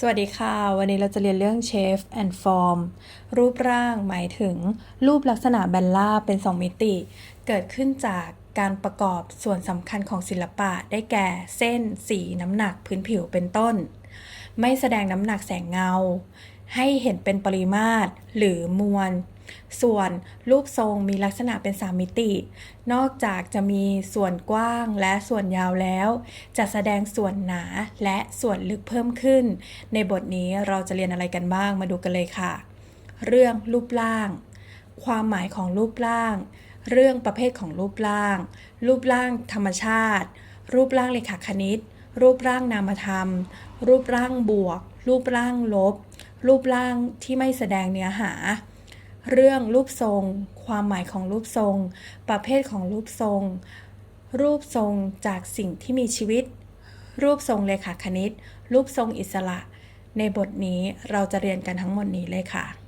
สวัสดีค่ะ วันนี้เราจะเรียนเรื่อง shape and form รูปร่างหมายถึง รูปลักษณะแบนราเป็น 2 มิติ เกิดขึ้นจากการประกอบส่วนสำคัญของศิลปะได้แก่เส้น สี น้ำหนัก พื้นผิวเป็นต้น ไม่แสดงน้ำหนักแสงเงา ให้เห็นเป็นปริมาตรหรือมวล ส่วนรูปทรงมีลักษณะเป็น3มิติ นอกจากจะมีส่วนกว้างและส่วนยาวแล้ว จะแสดงส่วนหนาและส่วนลึกเพิ่มขึ้น ในบทนี้เราจะเรียนอะไรกันบ้างมาดูกันเลยค่ะ เรื่องรูปร่าง ความหมายของรูปร่าง เรื่องประเภทของรูปร่าง รูปร่างธรรมชาติ รูปร่างเลขาคณิต รูปร่างนามธรรม รูปร่างบวก รูปร่างลบ รูปร่างที่ไม่แสดงเนื้อหา เรื่องรูปทรง ความหมายของรูปทรง ประเภทของรูปทรง รูปทรงจากสิ่งที่มีชีวิต รูปทรงเลขาคณิต รูปทรงอิสระ ในบทนี้เราจะเรียนกันทั้งหมดนี้เลยค่ะ